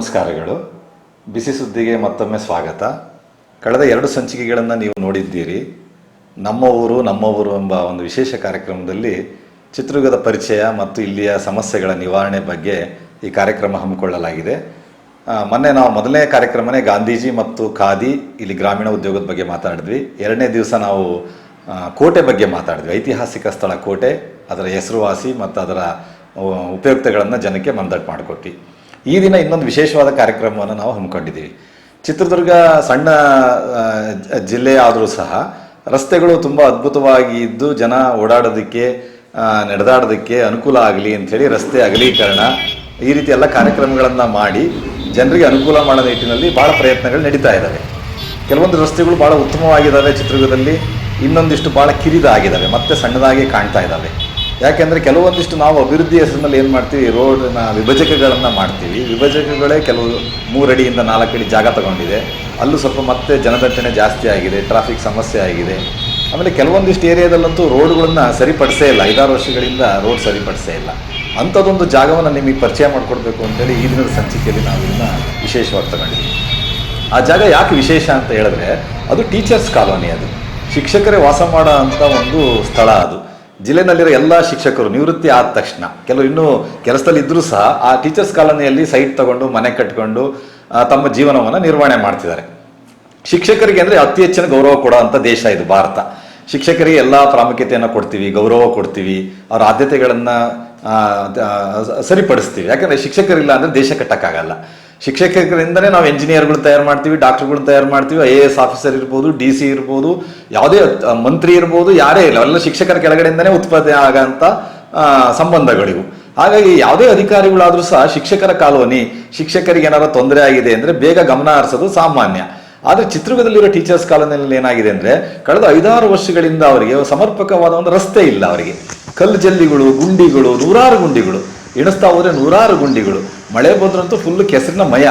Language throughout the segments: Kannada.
ನಮಸ್ಕಾರಗಳು. ಬಿಸಿ ಸುದ್ದಿಗೆ ಮತ್ತೊಮ್ಮೆ ಸ್ವಾಗತ. ಕಳೆದ ಎರಡು ಸಂಚಿಕೆಗಳನ್ನು ನೀವು ನೋಡಿದ್ದೀರಿ. ನಮ್ಮ ಊರು ನಮ್ಮ ಊರು ಎಂಬ ಒಂದು ವಿಶೇಷ ಕಾರ್ಯಕ್ರಮದಲ್ಲಿ ಚಿತ್ರದುರ್ಗದ ಪರಿಚಯ ಮತ್ತು ಇಲ್ಲಿಯ ಸಮಸ್ಯೆಗಳ ನಿವಾರಣೆ ಬಗ್ಗೆ ಈ ಕಾರ್ಯಕ್ರಮ ಹಮ್ಮಿಕೊಳ್ಳಲಾಗಿದೆ. ಮೊನ್ನೆ ನಾವು ಮೊದಲನೇ ಕಾರ್ಯಕ್ರಮನೇ ಗಾಂಧೀಜಿ ಮತ್ತು ಖಾದಿ, ಇಲ್ಲಿ ಗ್ರಾಮೀಣ ಉದ್ಯೋಗದ ಬಗ್ಗೆ ಮಾತಾಡಿದ್ವಿ. ಎರಡನೇ ದಿವಸ ನಾವು ಕೋಟೆ ಬಗ್ಗೆ ಮಾತಾಡಿದ್ವಿ. ಐತಿಹಾಸಿಕ ಸ್ಥಳ ಕೋಟೆ, ಅದರ ಹೆಸರುವಾಸಿ ಮತ್ತು ಅದರ ಉಪಯುಕ್ತಗಳನ್ನು ಜನಕ್ಕೆ ಮಂದಟ್ಟು ಮಾಡಿಕೊಟ್ವಿ ಈ ದಿನ ಇನ್ನೊಂದು ವಿಶೇಷವಾದ ಕಾರ್ಯಕ್ರಮವನ್ನು ನಾವು ಹಮ್ಮಿಕೊಂಡಿದ್ದೀವಿ. ಚಿತ್ರದುರ್ಗ ಸಣ್ಣ ಜಿಲ್ಲೆಯಾದರೂ ಸಹ ರಸ್ತೆಗಳು ತುಂಬ ಅದ್ಭುತವಾಗಿ ಇದ್ದು ಜನ ಓಡಾಡೋದಕ್ಕೆ ನಡೆದಾಡೋದಕ್ಕೆ ಅನುಕೂಲ ಆಗಲಿ ಅಂಥೇಳಿ ರಸ್ತೆ ಅಗಲೀಕರಣ ಈ ರೀತಿ ಎಲ್ಲ ಕಾರ್ಯಕ್ರಮಗಳನ್ನು ಮಾಡಿ ಜನರಿಗೆ ಅನುಕೂಲ ಮಾಡೋ ನಿಟ್ಟಿನಲ್ಲಿ ಭಾಳ ಪ್ರಯತ್ನಗಳು ನಡೀತಾ ಇದ್ದಾವೆ. ಕೆಲವೊಂದು ರಸ್ತೆಗಳು ಭಾಳ ಉತ್ತಮವಾಗಿದ್ದಾವೆ ಚಿತ್ರದುರ್ಗದಲ್ಲಿ, ಇನ್ನೊಂದಿಷ್ಟು ಭಾಳ ಕಿರಿದಾಗಿದ್ದಾವೆ, ಮತ್ತೆ ಸಣ್ಣದಾಗಿ ಕಾಣ್ತಾ ಇದ್ದಾವೆ. ಯಾಕೆಂದರೆ ಕೆಲವೊಂದಿಷ್ಟು ನಾವು ಅಭಿವೃದ್ಧಿ ಹೆಸರಿನಲ್ಲಿ ಏನು ಮಾಡ್ತೀವಿ ರೋಡನ್ನ ವಿಭಜಕಗಳನ್ನು ಮಾಡ್ತೀವಿ. ವಿಭಜಕಗಳೇ ಕೆಲವು ಮೂರಡಿಯಿಂದ ಅಡಿ ಜಾಗ ತಗೊಂಡಿದೆ. ಅಲ್ಲೂ ಸ್ವಲ್ಪ ಮತ್ತೆ ಜನದಟ್ಟಣೆ ಜಾಸ್ತಿ ಆಗಿದೆ, ಟ್ರಾಫಿಕ್ ಸಮಸ್ಯೆ ಆಗಿದೆ. ಆಮೇಲೆ ಕೆಲವೊಂದಿಷ್ಟು ಏರಿಯಾದಲ್ಲಂತೂ ರೋಡ್ಗಳನ್ನ ಸರಿಪಡಿಸೇ ಇಲ್ಲ. ಐದಾರು ವರ್ಷಗಳಿಂದ ರೋಡ್ ಸರಿಪಡಿಸೇ ಇಲ್ಲ. ಅಂಥದ್ದೊಂದು ಜಾಗವನ್ನು ನಿಮಗೆ ಪರಿಚಯ ಮಾಡಿಕೊಡ್ಬೇಕು ಅಂತೇಳಿ ಈ ದಿನದ ಸಂಚಿಕೆಯಲ್ಲಿ ನಾವು ಇದನ್ನು ವಿಶೇಷವಾಗಿ ತಗೊಂಡಿದ್ದೀವಿ. ಆ ಜಾಗ ಯಾಕೆ ವಿಶೇಷ ಅಂತ ಹೇಳಿದ್ರೆ ಅದು ಟೀಚರ್ಸ್ ಕಾಲೋನಿ ಅದು. ಶಿಕ್ಷಕರೇ ವಾಸ ಮಾಡೋ ಅಂಥ ಒಂದು ಸ್ಥಳ ಅದು. ಜಿಲ್ಲೆನಲ್ಲಿರೋ ಎಲ್ಲ ಶಿಕ್ಷಕರು ನಿವೃತ್ತಿ ಆದ ತಕ್ಷಣ ಕೆಲವರು ಇನ್ನೂ ಕೆಲಸದಲ್ಲಿ ಇದ್ದರೂ ಸಹ ಆ ಟೀಚರ್ಸ್ ಕಾಲೋನಿಯಲ್ಲಿ ಸೈಟ್ ತಗೊಂಡು, ಮನೆ ಕಟ್ಕೊಂಡು ತಮ್ಮ ಜೀವನವನ್ನು ನಿರ್ವಹಣೆ ಮಾಡ್ತಿದ್ದಾರೆ. ಶಿಕ್ಷಕರಿಗೆ ಅಂದರೆ ಅತಿ ಹೆಚ್ಚಿನ ಗೌರವ ಕೊಡೋ ಅಂಥ ದೇಶ ಇದು ಭಾರತ. ಶಿಕ್ಷಕರಿಗೆ ಎಲ್ಲ ಪ್ರಾಮುಖ್ಯತೆಯನ್ನು ಕೊಡ್ತೀವಿ, ಗೌರವ ಕೊಡ್ತೀವಿ, ಅವರ ಆದ್ಯತೆಗಳನ್ನು ಸರಿಪಡಿಸ್ತೀವಿ. ಯಾಕಂದರೆ ಶಿಕ್ಷಕರಿಲ್ಲ ಅಂದರೆ ದೇಶ ಕಟ್ಟಕ್ಕಾಗಲ್ಲ. ಶಿಕ್ಷಕರಿಂದನೇ ನಾವು ಎಂಜಿನಿಯರ್ಗಳು ತಯಾರು ಮಾಡ್ತೀವಿ ಡಾಕ್ಟರ್ಗಳು ತಯಾರು ಮಾಡ್ತೀವಿ ಐ ಎ ಎಸ್ ಆಫೀಸರ್ ಇರ್ಬೋದು ಡಿ ಸಿ ಇರ್ಬೋದು, ಯಾವುದೇ ಮಂತ್ರಿ ಇರ್ಬೋದು, ಯಾರೇ ಇಲ್ಲ ಎಲ್ಲ ಶಿಕ್ಷಕರ ಕೆಳಗಡೆಯಿಂದನೇ ಉತ್ಪತ್ತಿ ಆಗಂತ ಸಂಬಂಧಗಳಿವು. ಹಾಗಾಗಿ ಯಾವುದೇ ಅಧಿಕಾರಿಗಳಾದರೂ ಸಹ ಶಿಕ್ಷಕರ ಕಾಲೋನಿ, ಶಿಕ್ಷಕರಿಗೆ ಏನಾರ ತೊಂದರೆ ಆಗಿದೆ ಅಂದರೆ ಬೇಗ ಗಮನ ಹರಿಸೋದು ಸಾಮಾನ್ಯ. ಆದರೆ ಚಿತ್ರದುರ್ಗದಲ್ಲಿರೋ ಟೀಚರ್ಸ್ ಕಾಲೋನಿಯಲ್ಲಿ ಏನಾಗಿದೆ ಅಂದರೆ ಕಳೆದ ಐದಾರು ವರ್ಷಗಳಿಂದ ಅವರಿಗೆ ಸಮರ್ಪಕವಾದ ಒಂದು ರಸ್ತೆ ಇಲ್ಲ ಅವರಿಗೆ. ಕಲ್ಲು ಜಲ್ಲಿಗಳು, ಗುಂಡಿಗಳು, ನೂರಾರು ಗುಂಡಿಗಳು. ಎಣಿಸ್ತಾ ಹೋದ್ರೆ ನೂರಾರು ಗುಂಡಿಗಳು. ಮಳೆ ಬಂದ್ರಂತೂ ಫುಲ್ ಕೆಸರಿನ ಮಯ.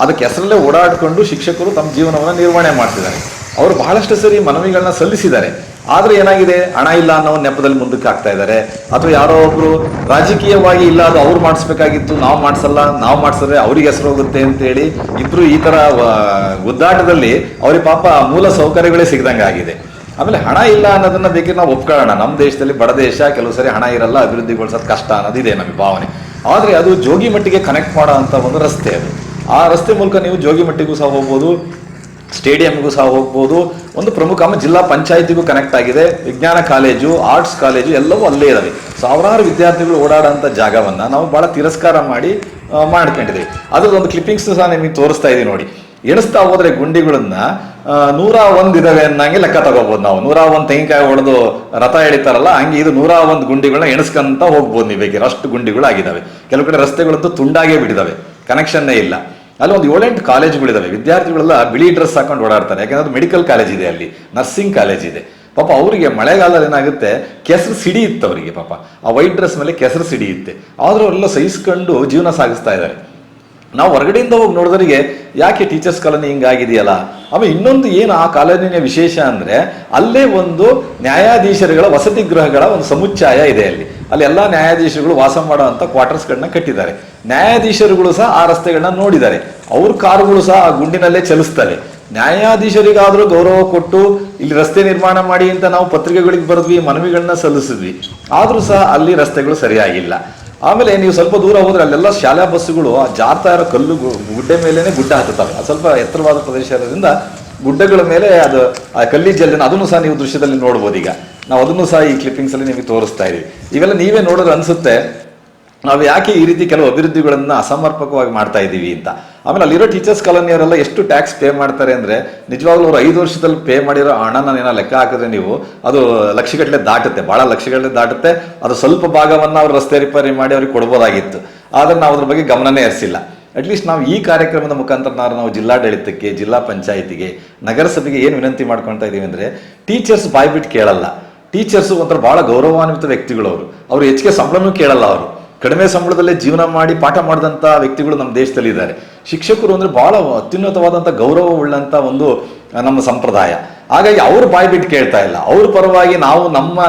ಅದು ಕೆಸರಲ್ಲೇ ಓಡಾಡಿಕೊಂಡು ಶಿಕ್ಷಕರು ತಮ್ಮ ಜೀವನವನ್ನು ನಿರ್ವಹಣೆ ಮಾಡ್ತಿದ್ದಾರೆ. ಅವರು ಬಹಳಷ್ಟು ಸರಿ ಮನವಿಗಳನ್ನ ಸಲ್ಲಿಸಿದ್ದಾರೆ. ಆದರೆ ಏನಾಗಿದೆ? ಹಣ ಇಲ್ಲ ಅನ್ನೋ ನೆಪದಲ್ಲಿ ಮುಂದಕ್ಕೆ ಆಗ್ತಾ ಇದ್ದಾರೆ. ಅಥವಾ ಯಾರೋ ಒಬ್ರು ರಾಜಕೀಯವಾಗಿ ಇಲ್ಲ ಅದು ಅವ್ರು ಮಾಡಿಸ್ಬೇಕಾಗಿತ್ತು, ನಾವು ಮಾಡಿಸಲ್ಲ, ನಾವು ಮಾಡಿಸಿದ್ರೆ ಅವ್ರಿಗೆ ಹೆಸರು ಹೋಗುತ್ತೆ ಅಂತೇಳಿ ಇಬ್ರು ಈ ವ- ಗುದ್ದಾಟದಲ್ಲಿ ಅವ್ರಿಗೆ ಪಾಪ ಮೂಲ ಸೌಕರ್ಯಗಳೇ ಸಿಗ್ದಂಗೆ ಆಗಿದೆ ಆಮೇಲೆ ಹಣ ಇಲ್ಲ ಅನ್ನೋದನ್ನ ಬೇಕಿದ್ರೆ ನಾವು ಒಪ್ಕೊಳ್ಳೋಣ. ನಮ್ಮ ದೇಶದಲ್ಲಿ ಬಡ ದೇಶ, ಕೆಲವು ಸರಿ ಹಣ ಇರಲ್ಲ ಅಭಿವೃದ್ಧಿಗೊಳಿಸೋದು ಕಷ್ಟ ಅನ್ನೋದಿದೆ ನಮಗೆ ಭಾವನೆ. ಆದರೆ ಅದು ಜೋಗಿಮಟ್ಟಿಗೆ ಕನೆಕ್ಟ್ ಮಾಡೋ ಅಂತ ಒಂದು ರಸ್ತೆ ಅದು. ಆ ರಸ್ತೆ ಮೂಲಕ ನೀವು ಜೋಗಿಮಟ್ಟಿಗೂ ಸಹ ಹೋಗ್ಬೋದು, ಸ್ಟೇಡಿಯಂಗೂ ಸಹ ಹೋಗ್ಬೋದು, ಒಂದು ಪ್ರಮುಖ ಆಮೇಲೆ ಜಿಲ್ಲಾ ಪಂಚಾಯತಿಗೂ ಕನೆಕ್ಟ್ ಆಗಿದೆ. ವಿಜ್ಞಾನ ಕಾಲೇಜು ಆರ್ಟ್ಸ್ ಕಾಲೇಜು ಎಲ್ಲವೂ ಅಲ್ಲೇ ಇದಾವೆ. ಸಾವಿರಾರು ವಿದ್ಯಾರ್ಥಿಗಳು ಓಡಾಡೋಂಥ ಜಾಗವನ್ನು ನಾವು ಭಾಳ ತಿರಸ್ಕಾರ ಮಾಡಿ ಮಾಡ್ಕೊಂಡಿದ್ದೀವಿ. ಒಂದು ಕ್ಲಿಪ್ಪಿಂಗ್ಸ್ ಸಹ ನಿಮಗೆ ತೋರಿಸ್ತಾ ಇದ್ದೀವಿ ನೋಡಿ. ಎಣಿಸ್ತಾ ಹೋದರೆ ಗುಂಡಿಗಳನ್ನ ನೂರ ಒಂದ್ ಇದಾವೆ ಅನ್ನಂಗೆ ಲೆಕ್ಕ ತಗೋಬಹುದು ನಾವು. ನೂರ ಒಂದ್ ತೆಂಗಿನಕಾಯಿ ಹೊಡೆದು ರಥ ಎಳಿತಾರಲ್ಲ, ಹಂಗೆ ಇದು ನೂರ ಒಂದ್ ಗುಂಡಿಗಳನ್ನ ಎಣಸ್ಕಂತ ಹೋಗ್ಬೋದು ನೀವು ಬೇಕಿದ್ರೆ. ಅಷ್ಟು ಗುಂಡಿಗಳು ಆಗಿದಾವೆ ಕೆಲವು ಕಡೆ ರಸ್ತೆಗಳಂತೂ ತುಂಡಾಗೇ ಬಿಟ್ಟಿದಾವೆ. ಕನೆಕ್ಷನ್ನೇ ಇಲ್ಲ. ಅಲ್ಲಿ ಒಂದು ಏಳೆಂಟು ಕಾಲೇಜುಗಳಿದಾವೆ. ವಿದ್ಯಾರ್ಥಿಗಳೆಲ್ಲ ಬಿಳಿ ಡ್ರೆಸ್ ಹಾಕೊಂಡು ಓಡಾಡ್ತಾರೆ. ಯಾಕಂದ್ರೆ ಅದು ಮೆಡಿಕಲ್ ಕಾಲೇಜ್ ಇದೆ ಅಲ್ಲಿ. ನರ್ಸಿಂಗ್ ಕಾಲೇಜ್ ಇದೆ. ಪಾಪ ಅವರಿಗೆ ಮಳೆಗಾಲದಲ್ಲಿ ಏನಾಗುತ್ತೆ, ಕೆಸರು ಸಿಡಿಯುತ್ತೆ ಅವರಿಗೆ ಪಾಪ. ಆ ವೈಟ್ ಡ್ರೆಸ್ ಮೇಲೆ ಕೆಸರು ಸಿಡಿಯುತ್ತೆ ಆದರೂ ಅವರೆಲ್ಲ ಸಹಿಸ್ಕೊಂಡು ಜೀವನ ಸಾಗಿಸ್ತಾ ಇದ್ದಾರೆ. ನಾವು ಹೊರಗಡೆಯಿಂದ ಹೋಗಿ ನೋಡಿದ್ರಿಗೆ, ಯಾಕೆ ಟೀಚರ್ಸ್ ಕಾಲೋನಿ ಹಿಂಗಾಗಿದೆಯಲ್ಲ? ಅವ ಇನ್ನೊಂದು ಏನು ಆ ಕಾಲೋನಿಯ ವಿಶೇಷ ಅಂದರೆ, ಅಲ್ಲೇ ಒಂದು ನ್ಯಾಯಾಧೀಶರುಗಳ ವಸತಿ ಗೃಹಗಳ ಒಂದು ಸಮುಚ್ಚಾಯ ಇದೆ ಅಲ್ಲಿ. ಅಲ್ಲಿ ಎಲ್ಲ ನ್ಯಾಯಾಧೀಶರುಗಳು ವಾಸ ಮಾಡುವಂಥ ಕ್ವಾರ್ಟರ್ಸ್ಗಳನ್ನ ಕಟ್ಟಿದ್ದಾರೆ. ನ್ಯಾಯಾಧೀಶರುಗಳು ಸಹ ಆ ರಸ್ತೆಗಳನ್ನ ನೋಡಿದ್ದಾರೆ. ಅವ್ರ ಕಾರುಗಳು ಸಹ ಆ ಗುಂಡಿನಲ್ಲೇ ಚಲಿಸ್ತಾರೆ ನ್ಯಾಯಾಧೀಶರಿಗಾದರೂ ಗೌರವ ಕೊಟ್ಟು, ಇಲ್ಲಿ ರಸ್ತೆ ನಿರ್ಮಾಣ ಮಾಡಿ ಅಂತ ನಾವು ಪತ್ರಿಕೆಗಳಿಗೆ ಬರೆದ್ವಿ, ಮನವಿಗಳನ್ನ ಸಲ್ಲಿಸಿದ್ವಿ. ಆದರೂ ಸಹ ಅಲ್ಲಿ ರಸ್ತೆಗಳು ಸರಿಯಾಗಿಲ್ಲ. ಆಮೇಲೆ ನೀವು ಸ್ವಲ್ಪ ದೂರ ಹೋದ್ರೆ ಅಲ್ಲೆಲ್ಲ ಶಾಲಾ ಬಸ್ಸುಗಳು, ಆ ಜಾರ್ತಾ ಇರೋ ಕಲ್ಲು ಗುಡ್ಡೆ ಮೇಲೇನೆ ಗುಡ್ಡ ಹತ್ತುತ್ತವೆ. ಅದು ಸ್ವಲ್ಪ ಎತ್ತರವಾದ ಪ್ರದೇಶ ಇರೋದ್ರಿಂದ ಗುಡ್ಡಗಳ ಮೇಲೆ ಅದು, ಆ ಕಲ್ಲಿ ಜಲ್ಲಿನ, ಅದನ್ನು ಸಹ ನೀವು ದೃಶ್ಯದಲ್ಲಿ ನೋಡ್ಬೋದು ಈಗ ನಾವು ಅದನ್ನು ಸಹ ಈ ಕ್ಲಿಪ್ಪಿಂಗ್ಸ್ ಅಲ್ಲಿ ನಿಮಗೆ ತೋರಿಸ್ತಾ ಇದೀವಿ. ಇವೆಲ್ಲ ನೀವೇ ನೋಡಿದ್ರೆ ಅನ್ಸುತ್ತೆ ನಾವು ಯಾಕೆ ಈ ರೀತಿ ಕೆಲವು ಅಭಿವೃದ್ಧಿಗಳನ್ನು ಅಸಮರ್ಪಕವಾಗಿ ಮಾಡ್ತಾ ಇದ್ದೀವಿ ಅಂತ? ಆಮೇಲೆ ಅಲ್ಲಿರೋ ಟೀಚರ್ಸ್ ಕಾಲೋನಿಯವರೆಲ್ಲ ಎಷ್ಟು ಟ್ಯಾಕ್ಸ್ ಪೇ ಮಾಡ್ತಾರೆ ಅಂದ್ರೆ ನಿಜವಾಗ್ಲೂ ಅವರು ಐದು ವರ್ಷದಲ್ಲಿ ಪೇ ಮಾಡಿರೋ ಹಣನ ಏನೋ ಲೆಕ್ಕ ಹಾಕಿದ್ರೆ ನೀವು ಅದು ಲಕ್ಷಗಟ್ಟಲೆ ದಾಟುತ್ತೆ, ಬಹಳ ಲಕ್ಷಗಟ್ಟಲೆ ದಾಟುತ್ತೆ, ಅದು ಸ್ವಲ್ಪ ಭಾಗವನ್ನ ಅವ್ರು ರಸ್ತೆ ರಿಪೇರಿ ಮಾಡಿ ಅವ್ರಿಗೆ ಕೊಡ್ಬೋದಾಗಿತ್ತು. ಆದ್ರೆ ನಾವು ಅದ್ರ ಬಗ್ಗೆ ಗಮನನೇ ಹರಿಸಿಲ್ಲ. ಅಟ್ಲೀಸ್ಟ್ ನಾವು ಈ ಕಾರ್ಯಕ್ರಮದ ಮುಖಾಂತರ ನಾವು ಜಿಲ್ಲಾಡಳಿತಕ್ಕೆ, ಜಿಲ್ಲಾ ಪಂಚಾಯಿತಿಗೆ, ನಗರಸಭೆಗೆ ಏನು ವಿನಂತಿ ಮಾಡ್ಕೊಳ್ತಾ ಇದ್ದೀವಿ ಅಂದ್ರೆ ಟೀಚರ್ಸ್ ಬಾಯ್ಬಿಟ್ಟು ಕೇಳಲ್ಲ. ಟೀಚರ್ಸ್ ಒಂಥರ ಬಹಳ ಗೌರವಾನ್ವಿತ ವ್ಯಕ್ತಿಗಳು ಅವರು. ಅವ್ರು ಹೆಚ್ಚಿಗೆ ಸಂಬಳನೂ ಕೇಳಲ್ಲ ಅವರು. ಕಡಿಮೆ ಸಂಬಳದಲ್ಲೇ ಜೀವನ ಮಾಡಿ ಪಾಠ ಮಾಡಿದಂಥ ವ್ಯಕ್ತಿಗಳು ನಮ್ಮ ದೇಶದಲ್ಲಿ ಇದ್ದಾರೆ. ಶಿಕ್ಷಕರು ಅಂದರೆ ಭಾಳ ಅತ್ಯುನ್ನತವಾದಂಥ ಗೌರವ ಉಳ್ಳಂಥ ಒಂದು ನಮ್ಮ ಸಂಪ್ರದಾಯ. ಹಾಗಾಗಿ ಅವ್ರು ಬಾಯಿ ಬಿಟ್ಟು ಕೇಳ್ತಾ ಇಲ್ಲ. ಅವ್ರ ಪರವಾಗಿ ನಾವು ನಮ್ಮ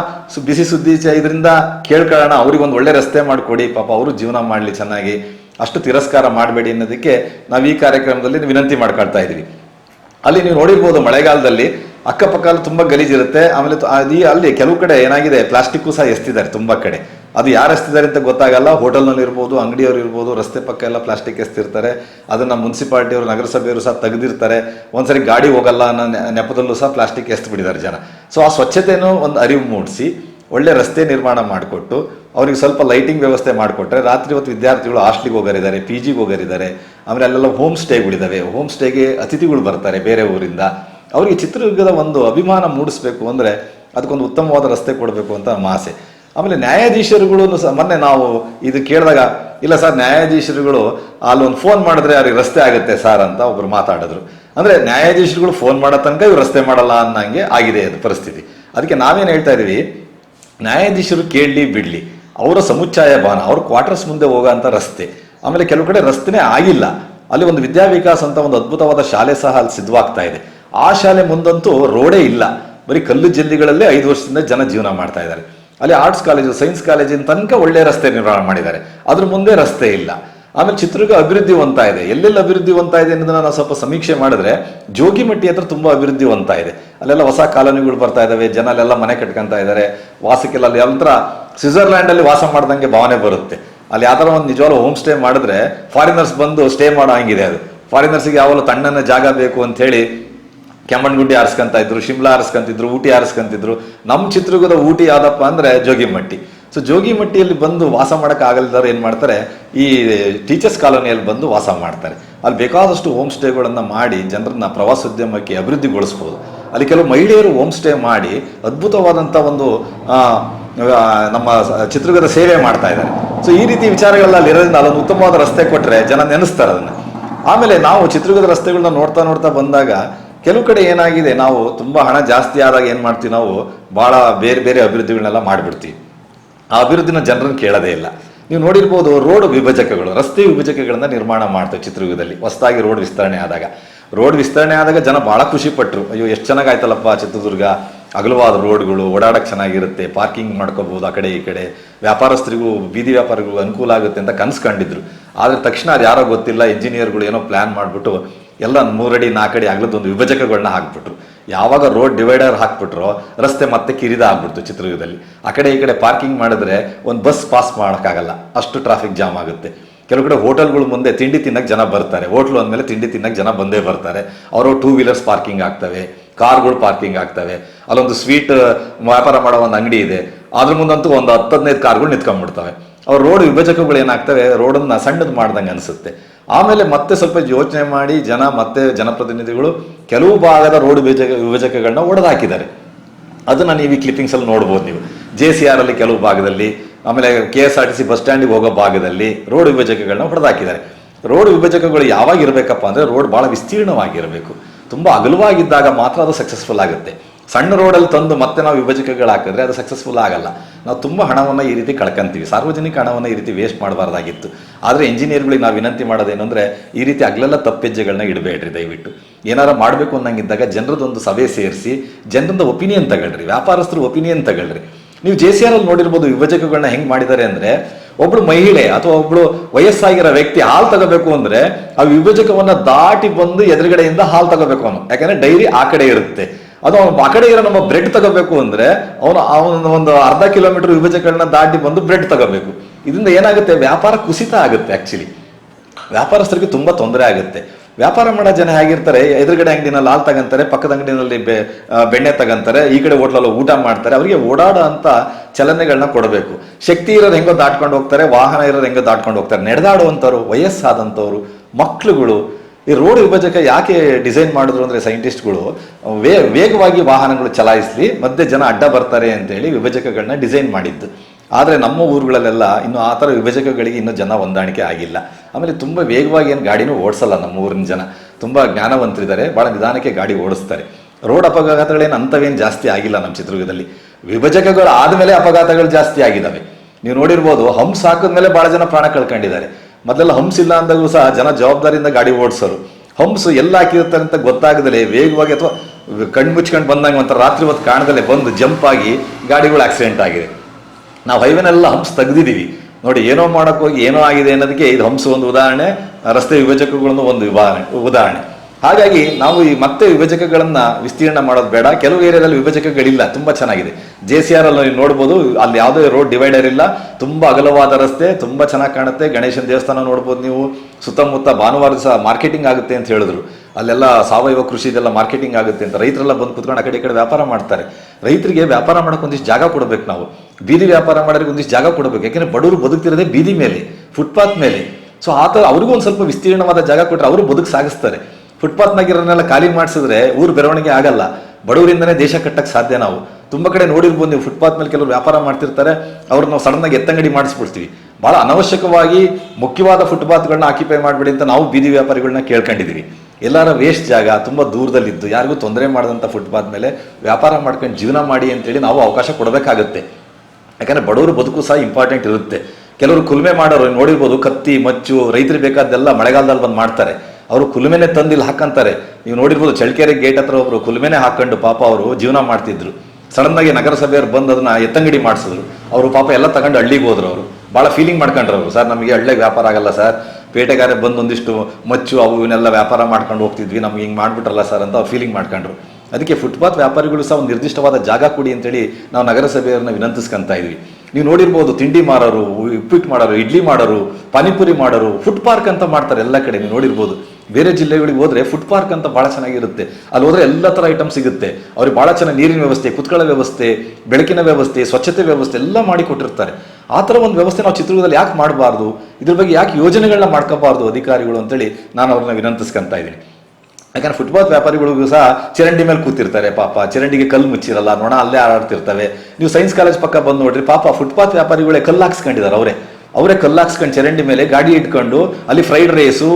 ಬಿಸಿ ಸುದ್ದಿ ಇದರಿಂದ ಕೇಳ್ಕೊಳ್ಳೋಣ. ಅವ್ರಿಗೆ ಒಂದು ಒಳ್ಳೆ ರಸ್ತೆ ಮಾಡಿಕೊಡಿ. ಪಾಪ ಅವರು ಜೀವನ ಮಾಡಲಿ ಚೆನ್ನಾಗಿ. ಅಷ್ಟು ತಿರಸ್ಕಾರ ಮಾಡಬೇಡಿ ಅನ್ನೋದಕ್ಕೆ ನಾವು ಈ ಕಾರ್ಯಕ್ರಮದಲ್ಲಿ ವಿನಂತಿ ಮಾಡ್ಕೊಳ್ತಾ ಇದ್ದೀವಿ ಅಲ್ಲಿ ನೀವು ನೋಡಿರ್ಬೋದು ಮಳೆಗಾಲದಲ್ಲಿ ಅಕ್ಕಪಕ್ಕ ತುಂಬ ಗಲೀಜಿರುತ್ತೆ. ಆಮೇಲೆ ಅಲ್ಲಿ ಕೆಲವು ಕಡೆ ಏನಾಗಿದೆ, ಪ್ಲಾಸ್ಟಿಕ್ಕು ಸಹ ಎಸ್ತಿದ್ದಾರೆ ತುಂಬ ಕಡೆ. ಅದು ಯಾರು ಎಸ್ತಿದ್ದಾರೆ ಅಂತ ಗೊತ್ತಾಗಲ್ಲ. ಹೋಟೆಲ್ನಲ್ಲಿ ಇರ್ಬೋದು, ಅಂಗಡಿಯವರು ಇರ್ಬೋದು, ರಸ್ತೆ ಪಕ್ಕ ಎಲ್ಲ ಪ್ಲಾಸ್ಟಿಕ್ ಎಸ್ತಿರ್ತಾರೆ. ಅದನ್ನ ಮುನ್ಸಿಪಾಲ್ಟಿಯವರು, ನಗರಸಭೆಯವರು ಸಹ ತೆಗೆದಿರ್ತಾರೆ. ಒಂದ್ಸರಿ ಗಾಡಿ ಹೋಗಲ್ಲ ಅನ್ನೋ ನೆಪದಲ್ಲೂ ಸಹ ಪ್ಲಾಸ್ಟಿಕ್ ಎಸ್ತು ಬಿಟ್ಟಿದ್ದಾರೆ ಜನ. ಸೊ ಆ ಸ್ವಚ್ಛತೆಯನ್ನು ಒಂದು ಅರಿವು ಮೂಡಿಸಿ, ಒಳ್ಳೆ ರಸ್ತೆ ನಿರ್ಮಾಣ ಮಾಡಿಕೊಟ್ಟು, ಅವ್ರಿಗೆ ಸ್ವಲ್ಪ ಲೈಟಿಂಗ್ ವ್ಯವಸ್ಥೆ ಮಾಡಿಕೊಟ್ರೆ ರಾತ್ರಿ ಹೊತ್ತು ವಿದ್ಯಾರ್ಥಿಗಳು ಹಾಸ್ಟ್ಲಿಗೆ ಹೋಗರಿದ್ದಾರೆ, ಪಿ ಜಿಗೆ ಹೋಗರಿದ್ದಾರೆ. ಆಮೇಲೆ ಅಲ್ಲೆಲ್ಲ ಹೋಮ್ ಸ್ಟೇಗಳಿದ್ದಾವೆ ಹೋಮ್ ಸ್ಟೇಗೆ ಅತಿಥಿಗಳು ಬರ್ತಾರೆ ಬೇರೆ ಊರಿಂದ. ಅವರಿಗೆ ಚಿತ್ರದುರ್ಗದ ಒಂದು ಅಭಿಮಾನ ಮೂಡಿಸ್ಬೇಕು ಅಂದರೆ ಅದಕ್ಕೊಂದು ಉತ್ತಮವಾದ ರಸ್ತೆ ಕೊಡಬೇಕು ಅಂತ ನಮ್ಮ ಆಸೆ. ಆಮೇಲೆ ನ್ಯಾಯಾಧೀಶರುಗಳು ಸಹ ಮೊನ್ನೆ ನಾವು ಇದು ಕೇಳಿದಾಗ, ಇಲ್ಲ ಸರ್, ನ್ಯಾಯಾಧೀಶರುಗಳು ಅಲ್ಲಿ ಫೋನ್ ಮಾಡಿದ್ರೆ ಅವ್ರಿಗೆ ರಸ್ತೆ ಆಗುತ್ತೆ ಸರ್ ಅಂತ ಒಬ್ರು ಮಾತಾಡಿದ್ರು. ಅಂದ್ರೆ ನ್ಯಾಯಾಧೀಶರುಗಳು ಫೋನ್ ಮಾಡೋ ತನಕ ಇವ್ರು ರಸ್ತೆ ಮಾಡಲ್ಲ ಅನ್ನಂಗೆ ಆಗಿದೆ ಅದು ಪರಿಸ್ಥಿತಿ. ಅದಕ್ಕೆ ನಾವೇನು ಹೇಳ್ತಾ ಇದೀವಿ ನ್ಯಾಯಾಧೀಶರು ಕೇಳಲಿ ಬಿಡ್ಲಿ. ಅವರ ಸಮುಚ್ಚಾಯ ಭಾನ ಅವ್ರ ಕ್ವಾರ್ಟರ್ಸ್ ಮುಂದೆ ಹೋಗೋಂಥ ರಸ್ತೆ. ಆಮೇಲೆ ಕೆಲವು ಕಡೆ ರಸ್ತೆನೇ ಆಗಿಲ್ಲ. ಅಲ್ಲಿ ಒಂದು ವಿದ್ಯಾವಿಕಾಸ್ ಅಂತ ಒಂದು ಅದ್ಭುತವಾದ ಶಾಲೆ ಸಹ ಅಲ್ಲಿ ಸಿದ್ಧವಾಗ್ತಾ ಇದೆ. ಆ ಶಾಲೆ ಮುಂದಂತೂ ರೋಡೇ ಇಲ್ಲ. ಬರೀ ಕಲ್ಲು ಜಲ್ಲಿಗಳಲ್ಲೇ ಐದು ವರ್ಷದಿಂದ ಜನ ಜೀವನ ಮಾಡ್ತಾ ಇದ್ದಾರೆ. ಅಲ್ಲಿ ಆರ್ಟ್ಸ್ ಕಾಲೇಜು ಸೈನ್ಸ್ ಕಾಲೇಜಿನ ತನಕ ಒಳ್ಳೆ ರಸ್ತೆ ನಿರ್ಮಾಣ ಮಾಡಿದ್ದಾರೆ. ಅದ್ರ ಮುಂದೆ ರಸ್ತೆ ಇಲ್ಲ. ಆಮೇಲೆ ಚಿತ್ರದುರ್ಗ ಅಭಿವೃದ್ಧಿ ಹೊಂದ್ತಾ ಇದೆ. ಎಲ್ಲೆಲ್ಲ ಅಭಿವೃದ್ಧಿ ಹೊಂದ್ತಾ ಇದೆ ಅನ್ನೋದನ್ನ ನಾವು ಸ್ವಲ್ಪ ಸಮೀಕ್ಷೆ ಮಾಡಿದ್ರೆ ಜೋಗಿಮಟ್ಟಿ ಹತ್ರ ತುಂಬಾ ಅಭಿವೃದ್ಧಿ ಹೊಂದ್ತಾ ಇದೆ. ಅಲ್ಲೆಲ್ಲ ಹೊಸ ಕಾಲೋನಿಗಳು ಬರ್ತಾ ಇದಾವೆ. ಜನ ಅಲ್ಲೆಲ್ಲ ಮನೆ ಕಟ್ಕೊಂತ ಇದ್ದಾರೆ ವಾಸಕ್ಕೆಲ್ಲ ಅಲ್ಲಿ ಒಂಥರ ಸ್ವಿಟ್ಜರ್ಲ್ಯಾಂಡ್ ಅಲ್ಲಿ ವಾಸ ಮಾಡ್ದಂಗೆ ಭಾವನೆ ಬರುತ್ತೆ. ಅಲ್ಲಿ ಯಾವ್ದಾರ ಒಂದು ನಿಜವಾಗ್ಲೂ ಹೋಮ್ ಸ್ಟೇ ಮಾಡಿದ್ರೆ ಫಾರಿನರ್ಸ್ ಬಂದು ಸ್ಟೇ ಮಾಡೋ ಹಂಗಿದೆ ಅದು. ಫಾರಿನರ್ಸ್ಗೆ ಯಾವಾಗಲೂ ತಣ್ಣನ ಜಾಗ ಬೇಕು ಅಂತ ಹೇಳಿ ಕೆಮ್ಮಣ್ಗುಂಡಿ ಆರಿಸ್ಕೊಂತ ಇದ್ರು ಶಿಮ್ಲಾ ಆರಿಸ್ಕೊಂತಿದ್ರು, ಊಟಿ ಆರಿಸ್ಕೊಂತಿದ್ರು. ನಮ್ಮ ಚಿತ್ರದುರ್ಗದ ಊಟಿ ಯಾವ್ದಪ್ಪ ಅಂದ್ರೆ ಜೋಗಿಮಟ್ಟಿ. ಸೊ ಜೋಗಿಮಟ್ಟಿಯಲ್ಲಿ ಬಂದು ವಾಸ ಮಾಡಕ್ ಆಗಲ್ದವ್ರು ಏನ್ ಮಾಡ್ತಾರೆ? ಈ ಟೀಚರ್ಸ್ ಕಾಲೋನಿಯಲ್ಲಿ ಬಂದು ವಾಸ ಮಾಡ್ತಾರೆ. ಅಲ್ಲಿ ಬೇಕಾದಷ್ಟು ಹೋಮ್ ಸ್ಟೇಗಳನ್ನ ಮಾಡಿ ಜನರನ್ನ ಪ್ರವಾಸೋದ್ಯಮಕ್ಕೆ ಅಭಿವೃದ್ಧಿಗೊಳಿಸ್ಬೋದು. ಅಲ್ಲಿ ಕೆಲವು ಮಹಿಳೆಯರು ಹೋಮ್ ಸ್ಟೇ ಮಾಡಿ ಅದ್ಭುತವಾದಂಥ ಒಂದು ನಮ್ಮ ಚಿತ್ರದುರ್ಗದ ಸೇವೆ ಮಾಡ್ತಾ ಇದ್ದಾರೆ. ಸೊ ಈ ರೀತಿ ವಿಚಾರಗಳೆಲ್ಲ ಅಲ್ಲಿ ಇರೋದ್ರಿಂದ ಅಲ್ಲೊಂದು ಉತ್ತಮವಾದ ರಸ್ತೆ ಕೊಟ್ಟರೆ ಜನ ನೆನೆಸ್ತಾರೆ ಅದನ್ನ. ಆಮೇಲೆ ನಾವು ಚಿತ್ರದುರ್ಗದ ರಸ್ತೆಗಳನ್ನ ನೋಡ್ತಾ ನೋಡ್ತಾ ಬಂದಾಗ ಕೆಲವು ಕಡೆ ಏನಾಗಿದೆ, ನಾವು ತುಂಬಾ ಹಣ ಜಾಸ್ತಿ ಆದಾಗ ಏನು ಮಾಡ್ತೀವಿ ನಾವು ಬಹಳ ಬೇರೆ ಬೇರೆ ಅಭಿವೃದ್ಧಿಗಳನ್ನೆಲ್ಲ ಮಾಡಿಬಿಡ್ತೀವಿ. ಆ ಅಭಿವೃದ್ಧಿನ ಜನರನ್ನು ಕೇಳೋದೇ ಇಲ್ಲ. ನೀವು ನೋಡಿರ್ಬೋದು ರೋಡ್ ವಿಭಜಕಗಳು, ರಸ್ತೆ ವಿಭಜಕಗಳನ್ನ ನಿರ್ಮಾಣ ಮಾಡ್ತೇವೆ ಚಿತ್ರದುರ್ಗದಲ್ಲಿ. ಹೊಸದಾಗಿ ರೋಡ್ ವಿಸ್ತರಣೆ ಆದಾಗ. ರೋಡ್ ವಿಸ್ತರಣೆ ಆದಾಗ ಜನ ಬಹಳ ಖುಷಿ ಪಟ್ರು. ಅಯ್ಯೋ, ಎಷ್ಟು ಚೆನ್ನಾಗಾಯ್ತಲ್ಲಪ್ಪ ಚಿತ್ರದುರ್ಗ. ಅಗಲವಾದ ರೋಡ್ಗಳು ಓಡಾಡಕ್ಕೆ ಚೆನ್ನಾಗಿರುತ್ತೆ, ಪಾರ್ಕಿಂಗ್ ಮಾಡ್ಕೋಬೋದು ಆ ಕಡೆ ಈ ಕಡೆ. ವ್ಯಾಪಾರಸ್ಥರಿಗೂ, ಬೀದಿ ವ್ಯಾಪಾರಿಗೂ ಅನುಕೂಲ ಆಗುತ್ತೆ ಅಂತ ಕನಸು ಕಂಡಿದ್ರು. ಆದ್ರೆ ತಕ್ಷಣ ಅದು ಯಾರೋ ಗೊತ್ತಿಲ್ಲ, ಇಂಜಿನಿಯರ್ಗಳು ಏನೋ ಪ್ಲಾನ್ ಮಾಡಿಬಿಟ್ಟು ಎಲ್ಲ ಮೂರಡಿ ನಾಲ್ಕಡಿ ಒಂದು ವಿಭಜಕಗಳನ್ನ ಹಾಕ್ಬಿಟ್ರು. ಯಾವಾಗ ರೋಡ್ ಡಿವೈಡರ್ ಹಾಕ್ಬಿಟ್ರೋ, ರಸ್ತೆ ಮತ್ತೆ ಕಿರಿದ ಆಗ್ಬಿಡ್ತು ಚಿತ್ರದುರ್ಗದಲ್ಲಿ. ಆ ಕಡೆ ಈ ಕಡೆ ಪಾರ್ಕಿಂಗ್ ಮಾಡಿದ್ರೆ ಒಂದು ಬಸ್ ಪಾಸ್ ಮಾಡೋಕ್ಕಾಗಲ್ಲ. ಅಷ್ಟು ಟ್ರಾಫಿಕ್ ಜಾಮ್ ಆಗುತ್ತೆ. ಕೆಲವು ಕಡೆ ಹೋಟೆಲ್ಗಳ ಮುಂದೆ ತಿಂಡಿ ತಿನ್ನಕ್ಕೆ ಜನ ಬರ್ತಾರೆ. ಹೋಟ್ಲು ಅಂದಮೇಲೆ ತಿಂಡಿ ತಿನ್ನಕ್ಕೆ ಜನ ಬಂದೇ ಬರ್ತಾರೆ. ಅವರು ಟೂ ವೀಲರ್ಸ್ ಪಾರ್ಕಿಂಗ್ ಆಗ್ತವೆ, ಕಾರ್ಗಳು ಪಾರ್ಕಿಂಗ್ ಆಗ್ತವೆ. ಅಲ್ಲೊಂದು ಸ್ವೀಟ್ ವ್ಯಾಪಾರ ಮಾಡೋ ಒಂದು ಅಂಗಡಿ ಇದೆ. ಅದ್ರ ಮುಂದಂತೂ ಒಂದು ಹತ್ತು ಹದಿನೈದು ಕಾರ್ಗಳು ನಿಂತ್ಕೊಂಡ್ಬಿಡ್ತವೆ. ಅವ್ರ ರೋಡ್ ವಿಭಜಕಗಳು ಏನಾಗ್ತವೆ ರೋಡನ್ನು ಸಣ್ಣದು ಮಾಡ್ದಂಗೆ ಅನಿಸುತ್ತೆ. ಆಮೇಲೆ ಮತ್ತೆ ಸ್ವಲ್ಪ ಯೋಚನೆ ಮಾಡಿ ಜನ ಮತ್ತೆ ಜನಪ್ರತಿನಿಧಿಗಳು ಕೆಲವು ಭಾಗದ ರೋಡ್ ವಿಭಜಕ ವಿಭಜಕಗಳನ್ನ ಒಡೆದಾಕಿದ್ದಾರೆ. ಅದನ್ನ ನೀವು ಈ ಕ್ಲಿಪ್ಪಿಂಗ್ಸ್ ಅಲ್ಲಿ ನೋಡ್ಬೋದು ನೀವು. ಜೆ ಸಿ ಆರ್ ಅಲ್ಲಿ ಕೆಲವು ಭಾಗದಲ್ಲಿ, ಆಮೇಲೆ K S R T C bus ಸ್ಟ್ಯಾಂಡಿಗೆ ಹೋಗೋ ಭಾಗದಲ್ಲಿ ರೋಡ್ ವಿಭಜಕಗಳನ್ನ ಹೊಡೆದಾಕಿದ್ದಾರೆ ರೋಡ್ ವಿಭಜಕಗಳು ಯಾವಾಗ ಇರಬೇಕಪ್ಪ ಅಂದ್ರೆ ರೋಡ್ ಬಹಳ ವಿಸ್ತೀರ್ಣವಾಗಿರಬೇಕು. ತುಂಬಾ ಅಗಲವಾಗಿದ್ದಾಗ ಮಾತ್ರ ಅದು ಸಕ್ಸಸ್ಫುಲ್ ಆಗುತ್ತೆ. ಸಣ್ಣ ರೋಡಲ್ಲಿ ತಂದು ಮತ್ತೆ ನಾವು ವಿಭಜಕಗಳು ಹಾಕಿದ್ರೆ ಅದು ಸಕ್ಸಸ್ಫುಲ್ ಆಗಲ್ಲ. ನಾವು ತುಂಬ ಹಣವನ್ನು ಈ ರೀತಿ ಕಳ್ಕಂತೀವಿ. ಸಾರ್ವಜನಿಕ ಹಣವನ್ನು ಈ ರೀತಿ ವೇಸ್ಟ್ ಮಾಡಬಾರ್ದಾಗಿತ್ತು. ಆದರೆ ಇಂಜಿನಿಯರ್ಗಳಿಗೆ ನಾವು ವಿನಂತಿ ಮಾಡೋದೇನಂದ್ರೆ ಈ ರೀತಿ ಅಗ್ಲೆಲ್ಲ ತಪ್ಪೆಜ್ಜೆಗಳನ್ನ ಇಡಬೇಡ್ರಿ ದಯವಿಟ್ಟು. ಏನಾರ ಮಾಡಬೇಕು ಅನ್ನಂಗಿದ್ದಾಗ ಜನರದೊಂದು ಸಭೆ ಸೇರಿಸಿ ಜನರಿಂದ ಒಪಿನಿಯನ್ ತಗೊಳ್ರಿ. ವ್ಯಾಪಾರಸ್ಥರು ಒಪಿನಿಯನ್ ತಗೊಳ್ರಿ. ನೀವು ಜೆ ಸಿ ಆರ್ ಅಲ್ಲಿ ನೋಡಿರ್ಬೋದು ವಿಭಜಕಗಳನ್ನ ಹೆಂಗೆ ಮಾಡಿದ್ದಾರೆ ಅಂದರೆ, ಒಬ್ಳು ಮಹಿಳೆ ಅಥವಾ ಒಬ್ಳು ವಯಸ್ಸಾಗಿರೋ ವ್ಯಕ್ತಿ ಹಾಲು ತಗೋಬೇಕು ಅಂದ್ರೆ, ಆ ವಿಭಜಕವನ್ನ ದಾಟಿ ಬಂದು ಎದುರುಗಡೆಯಿಂದ ಹಾಲು ತಗೋಬೇಕು ಅವನು. ಯಾಕಂದ್ರೆ ಡೈರಿ ಆ ಕಡೆ ಇರುತ್ತೆ. ಅದು ಅವನು ಆ ಕಡೆ ಇರೋ ನಮ್ಮ ಬ್ರೆಡ್ ತಗೋಬೇಕು ಅಂದ್ರೆ ಅವನು ಅವನ ಒಂದು ಅರ್ಧ ಕಿಲೋಮೀಟರ್ ವಿಭಜಕಗಳನ್ನ ದಾಟಿ ಬಂದು ಬ್ರೆಡ್ ತಗೋಬೇಕು. ಇದರಿಂದ ಏನಾಗುತ್ತೆ? ವ್ಯಾಪಾರ ಕುಸಿತ ಆಗುತ್ತೆ ಆಕ್ಚುಲಿ ವ್ಯಾಪಾರಸ್ಥರಿಗೆ ತುಂಬಾ ತೊಂದರೆ ಆಗುತ್ತೆ. ವ್ಯಾಪಾರ ಮಾಡೋ ಜನ ಹೇಗಿರ್ತಾರೆ? ಎದುರುಗಡೆ ಅಂಗಡಿನಲ್ಲಿ ಹಾಲು ತಗಂತಾರೆ, ಪಕ್ಕದ ಅಂಗಡಿನಲ್ಲಿ ಬೆಣ್ಣೆ ತಗಂತಾರೆ, ಈ ಕಡೆ ಹೋಟ್ಲಲ್ಲಿ ಊಟ ಮಾಡ್ತಾರೆ, ಅವರಿಗೆ ಓಡಾಡೋ ಅಂತ ಚಲನೆಗಳನ್ನ ಕೊಡಬೇಕು. ಶಕ್ತಿ ಇರೋರು ಹೆಂಗೋ ದಾಟ್ಕೊಂಡು ಹೋಗ್ತಾರೆ, ವಾಹನ ಇರೋರು ಹೆಂಗೋ ದಾಟ್ಕೊಂಡು ಹೋಗ್ತಾರೆ. ನಡೆದಾಡುವಂಥವ್ರು, ವಯಸ್ಸಾದಂಥವ್ರು, ಮಕ್ಳುಗಳು ಈ ರೋಡ್ ವಿಭಜಕ ಯಾಕೆ ಡಿಸೈನ್ ಮಾಡಿದ್ರು ಅಂದ್ರೆ ಸೈಂಟಿಸ್ಟ್ಗಳು ವೇ, ವೇಗವಾಗಿ ವಾಹನಗಳು ಚಲಾಯಿಸಲಿ, ಮಧ್ಯೆ ಜನ ಅಡ್ಡ ಬರ್ತಾರೆ ಅಂತೇಳಿ ವಿಭಜಕಗಳನ್ನ ಡಿಸೈನ್ ಮಾಡಿದ್ದು. ಆದರೆ ನಮ್ಮ ಊರುಗಳಲ್ಲೆಲ್ಲ ಇನ್ನು ಆ ಥರ ವಿಭಜಕಗಳಿಗೆ ಇನ್ನೂ ಜನ ಹೊಂದಾಣಿಕೆ ಆಗಿಲ್ಲ. ಆಮೇಲೆ ತುಂಬ ವೇಗವಾಗಿ ಏನು ಗಾಡಿನೂ ಓಡಿಸಲ್ಲ ನಮ್ಮ ಊರಿನ ಜನ. ತುಂಬ ಜ್ಞಾನವಂತರಿದ್ದಾರೆ ಭಾಳ ನಿಧಾನಕ್ಕೆ ಗಾಡಿ ಓಡಿಸ್ತಾರೆ. ರೋಡ್ ಅಪಘಾತಗಳೇನು ಅಂಥವೇನು ಜಾಸ್ತಿ ಆಗಿಲ್ಲ ನಮ್ಮ ಚಿತ್ರದುರ್ಗದಲ್ಲಿ. ವಿಭಜಕಗಳು ಆದಮೇಲೆ ಅಪಘಾತಗಳು ಜಾಸ್ತಿ ಆಗಿದ್ದಾವೆ ನೀವು ನೋಡಿರ್ಬೋದು ಹಂಸ್ ಹಾಕಿದ್ಮೇಲೆ ಭಾಳ ಜನ ಪ್ರಾಣ ಕಳ್ಕೊಂಡಿದ್ದಾರೆ. ಮೊದಲೆಲ್ಲ ಹಂಸ್ ಇಲ್ಲ ಅಂದಾಗಲೂ ಸಹ ಜನ ಜವಾಬ್ದಾರಿಯಿಂದ ಗಾಡಿ ಓಡಿಸೋರು. ಹಂಪ್ಸ್ ಎಲ್ಲ ಹಾಕಿರ್ತಾರೆ ಅಂತ ಗೊತ್ತಾಗದಲೇ ವೇಗವಾಗಿ ಅಥವಾ ಕಣ್ಣು ಮುಚ್ಕೊಂಡು ಬಂದಂಗೆ ಒಂಥರ ರಾತ್ರಿ ಹೊತ್ತು ಕಾಣದಲ್ಲೇ ಬಂದು ಜಂಪ್ ಆಗಿ ಗಾಡಿಗಳು ಆಕ್ಸಿಡೆಂಟ್ ಆಗಿದೆ. ನಾವು ಹೈವೇನೆಲ್ಲ ಹಂಪ್ಸ್ ತೆಗೆದಿದ್ದೀವಿ. ನೋಡಿ, ಏನೋ ಮಾಡೋಕ್ಕೋಗಿ ಏನೋ ಆಗಿದೆ ಅನ್ನೋದಕ್ಕೆ ಇದು ಹಂಸ ಒಂದು ಉದಾಹರಣೆ, ರಸ್ತೆ ವಿಭಜಕಗಳನ್ನು ಒಂದು ಉದಾಹರಣೆ ಉದಾಹರಣೆ. ಹಾಗಾಗಿ ನಾವು ಈ ಮತ್ತೆ ವಿಭಜಕಗಳನ್ನ ವಿಸ್ತೀರ್ಣ ಮಾಡೋದು ಬೇಡ. ಕೆಲವು ಏರಿಯಾದಲ್ಲಿ ವಿಭಜಕಗಳಿಲ್ಲ, ತುಂಬಾ ಚೆನ್ನಾಗಿದೆ. ಜೆ ಸಿ ಆರ್ ಅಲ್ಲಿ ನೋಡ್ಬೋದು, ಅಲ್ಲಿ ಯಾವುದೇ ರೋಡ್ ಡಿವೈಡರ್ ಇಲ್ಲ. ತುಂಬಾ ಅಗಲವಾದ ರಸ್ತೆ, ತುಂಬಾ ಚೆನ್ನಾಗಿ ಕಾಣುತ್ತೆ. ಗಣೇಶನ ದೇವಸ್ಥಾನ ನೋಡ್ಬೋದು ನೀವು. ಸುತ್ತಮುತ್ತ ಭಾನುವಾರ ಸಹ ಮಾರ್ಕೆಟಿಂಗ್ ಆಗುತ್ತೆ ಅಂತ ಹೇಳಿದ್ರು. ಅಲ್ಲೆಲ್ಲ ಸಾವಯವ ಕೃಷಿ ಇದೆಲ್ಲ ಮಾರ್ಕೆಟಿಂಗ್ ಆಗುತ್ತೆ ಅಂತ ರೈತರೆಲ್ಲ ಬಂದು ಕುತ್ಕೊಂಡು ಆ ಕಡೆ ಕಡೆ ವ್ಯಾಪಾರ ಮಾಡ್ತಾರೆ. ರೈತರಿಗೆ ವ್ಯಾಪಾರ ಮಾಡಕ್ಕೆ ಒಂದಿಷ್ಟು ಜಾಗ ಕೊಡಬೇಕು ನಾವು. ಬೀದಿ ವ್ಯಾಪಾರ ಮಾಡೋರಿಗೆ ಒಂದಿಷ್ಟು ಜಾಗ ಕೊಡಬೇಕು. ಯಾಕೆಂದ್ರೆ ಬಡವರು ಬದುಕ್ತಿರೋದೇ ಬೀದಿ ಮೇಲೆ ಫುಟ್ಪಾತ್ ಮೇಲೆ. ಸೊ ಆ ಥರ ಅವ್ರಿಗೂ ಒಂದು ಸ್ವಲ್ಪ ವಿಸ್ತೀರ್ಣವಾದ ಜಾಗ ಕೊಟ್ಟರೆ ಅವರು ಬದುಕು ಸಾಗಿಸ್ತಾರೆ. ಫುಟ್ಪಾತ್ನಾಗಿರೋನೆಲ್ಲ ಖಾಲಿ ಮಾಡಿಸಿದ್ರೆ ಊರು ಬೆಳವಣಿಗೆ ಆಗಲ್ಲ. ಬಡವರಿಂದನೇ ದೇಶ ಕಟ್ಟಕ್ಕೆ ಸಾಧ್ಯ ನಾವು. ತುಂಬ ಕಡೆ ನೋಡಿರ್ಬೋದು ನೀವು ಫುಟ್ಪಾತ್ ಮೇಲೆ ಕೆಲವರು ವ್ಯಾಪಾರ ಮಾಡ್ತಿರ್ತಾರೆ, ಅವ್ರನ್ನ ನಾವು ಸಡನ್ನಾಗಿ ಎತ್ತಂಗಡಿ ಮಾಡಿಸ್ಬಿಡ್ತೀವಿ. ಭಾಳ ಅನವಶ್ಯಕವಾಗಿ ಮುಖ್ಯವಾದ ಫುಟ್ಪಾತ್ಗಳನ್ನ ಆಕ್ಯುಪೈ ಮಾಡಬೇಡಿ ಅಂತ ನಾವು ಬೀದಿ ವ್ಯಾಪಾರಿಗಳನ್ನ ಕೇಳ್ಕೊಂಡಿದ್ದೀವಿ ಎಲ್ಲರ ವೇಸ್ಟ್ ಜಾಗ ತುಂಬ ದೂರದಲ್ಲಿದ್ದು, ಯಾರಿಗೂ ತೊಂದರೆ ಮಾಡಿದಂಥ ಫುಟ್ಪಾತ್ ಮೇಲೆ ವ್ಯಾಪಾರ ಮಾಡ್ಕೊಂಡು ಜೀವನ ಮಾಡಿ ಅಂತೇಳಿ ನಾವು ಅವಕಾಶ ಕೊಡಬೇಕಾಗುತ್ತೆ. ಯಾಕಂದರೆ ಬಡವರು ಬದುಕು ಸಹ ಇಂಪಾರ್ಟೆಂಟ್ ಇರುತ್ತೆ. ಕೆಲವರು ಕುಲ್ಮೆ ಮಾಡೋರು, ನೋಡಿರ್ಬೋದು ಕತ್ತಿ, ಮಚ್ಚು, ರೈತರಿಗೆ ಬೇಕಾದ್ದೆಲ್ಲ ಮಳೆಗಾಲದಲ್ಲಿ ಬಂದು ಮಾಡ್ತಾರೆ. ಅವರು ಕುಲುಮೆನೆ ತಂದಿಲ್ಲಿ ಹಾಕಂತಾರೆ. ನೀವು ನೋಡಿರ್ಬೋದು ಚಳ್ಳಕೆರೆ ಗೇಟ್ ಹತ್ರ ಒಬ್ರು ಕುಲುಮೆನೆ ಹಾಕೊಂಡು ಪಾಪ ಅವರು ಜೀವನ ಮಾಡ್ತಿದ್ರು. ಸಡನ್ ಆಗಿ ನಗರಸಭೆಯವ್ರು ಬಂದು ಅದನ್ನ ಎತ್ತಂಗಡಿ ಮಾಡಿಸಿದ್ರು. ಅವರು ಪಾಪ ಎಲ್ಲ ತಗೊಂಡು ಹಳ್ಳಿಗೆ ಹೋದ್ರು ಅವರು. ಭಾಳ ಫೀಲಿಂಗ್ ಮಾಡ್ಕೊಂಡ್ರು ಅವರು. ಸರ್, ನಮಗೆ ಹಳ್ಳಿಗೆ ವ್ಯಾಪಾರ ಆಗಲ್ಲ ಸರ್. ಪೇಟೆಗಾರೆ ಬಂದು ಒಂದಿಷ್ಟು ಮಚ್ಚು ಅವು ಇವನ್ನೆಲ್ಲ ವ್ಯಾಪಾರ ಮಾಡ್ಕೊಂಡು ಹೋಗ್ತಿದ್ವಿ. ನಮ್ಗೆ ಹಿಂಗೆ ಮಾಡ್ಬಿಟ್ರಲ್ಲ ಸರ್ ಅಂತ ಫೀಲಿಂಗ್ ಮಾಡ್ಕೊಂಡ್ರು. ಅದಕ್ಕೆ ಫುಟ್ಪಾತ್ ವ್ಯಾಪಾರಿಗಳು ಸಹ ಒಂದು ನಿರ್ದಿಷ್ಟವಾದ ಜಾಗ ಕೊಡಿ ಅಂತೇಳಿ ನಾವು ನಗರಸಭೆಯವ್ರನ್ನ ವಿನಂತಿಸ್ಕೊಂತ ಇದ್ವಿ. ನೀವು ನೋಡಿರ್ಬೋದು ತಿಂಡಿ ಮಾರೋರು, ಉಪ್ಪಿಟ್ಟು ಮಾಡೋರು ಇಡ್ಲಿ ಮಾಡೋರು ಪಾನಿಪುರಿ ಮಾಡೋರು ಫುಡ್ ಪಾರ್ಕ್ ಅಂತ ಮಾಡ್ತಾರೆ ಎಲ್ಲ ಕಡೆ ನೀವು ನೋಡಿರ್ಬೋದು. ಬೇರೆ ಜಿಲ್ಲೆಗಳಿಗೆ ಹೋದ್ರೆ ಫುಡ್ ಪಾರ್ಕ್ ಅಂತ ಭಾಳ ಚೆನ್ನಾಗಿರುತ್ತೆ. ಅಲ್ಲಿ ಹೋದ್ರೆ ಎಲ್ಲ ಥರ ಐಟಮ್ ಸಿಗುತ್ತೆ. ಅವ್ರಿಗೆ ಭಾಳ ಚೆನ್ನಾಗಿ ನೀರಿನ ವ್ಯವಸ್ಥೆ, ಕುತ್ಕೊಳ್ಳೋ ವ್ಯವಸ್ಥೆ, ಬೆಳಕಿನ ವ್ಯವಸ್ಥೆ, ಸ್ವಚ್ಛತೆ ವ್ಯವಸ್ಥೆ ಎಲ್ಲ ಮಾಡಿ ಕೊಟ್ಟಿರ್ತಾರೆ. ಆ ಥರ ಒಂದು ವ್ಯವಸ್ಥೆ ನಾವು ಚಿತ್ರದುರ್ಗದಲ್ಲಿ ಯಾಕೆ ಮಾಡಬಾರ್ದು? ಇದ್ರ ಬಗ್ಗೆ ಯಾಕೆ ಯೋಜನೆಗಳನ್ನ ಮಾಡ್ಕೋಬಾರ್ದು ಅಧಿಕಾರಿಗಳು ಅಂತೇಳಿ ನಾನು ಅವ್ರನ್ನ ವಿನಂತಿಸ್ಕೊಂತ ಇದ್ದೀನಿ. ಯಾಕಂದ್ರೆ ಫುಟ್ಪಾತ್ ವ್ಯಾಪಾರಿಗಳಿಗೂ ಸಹ ಚರಂಡಿ ಮೇಲೆ ಕೂತಿರ್ತಾರೆ ಪಾಪ. ಚರಂಡಿಗೆ ಕಲ್ಲು ಮುಚ್ಚಿರಲ್ಲ, ನೋಣ ಅಲ್ಲೇ ಆಡಾಡ್ತಿರ್ತವೆ ನೀವು ಸೈನ್ಸ್ ಕಾಲೇಜ್ ಪಕ್ಕ ಬಂದು ನೋಡ್ರಿ ಪಾಪ ಫುಟ್ಪಾತ್ ವ್ಯಾಪಾರಿಗಳೇ ಕಲ್ಲು ಹಾಕ್ಸ್ಕೊಂಡಿದ್ದಾರೆ ಅವರೇ. ಅವರೇ ಕಲ್ಲಾಕ್ಸ್ಕೊಂಡು ಚರಂಡಿ ಮೇಲೆ ಗಾಡಿ ಇಟ್ಕೊಂಡು ಅಲ್ಲಿ ಫ್ರೈಡ್ ರೈಸು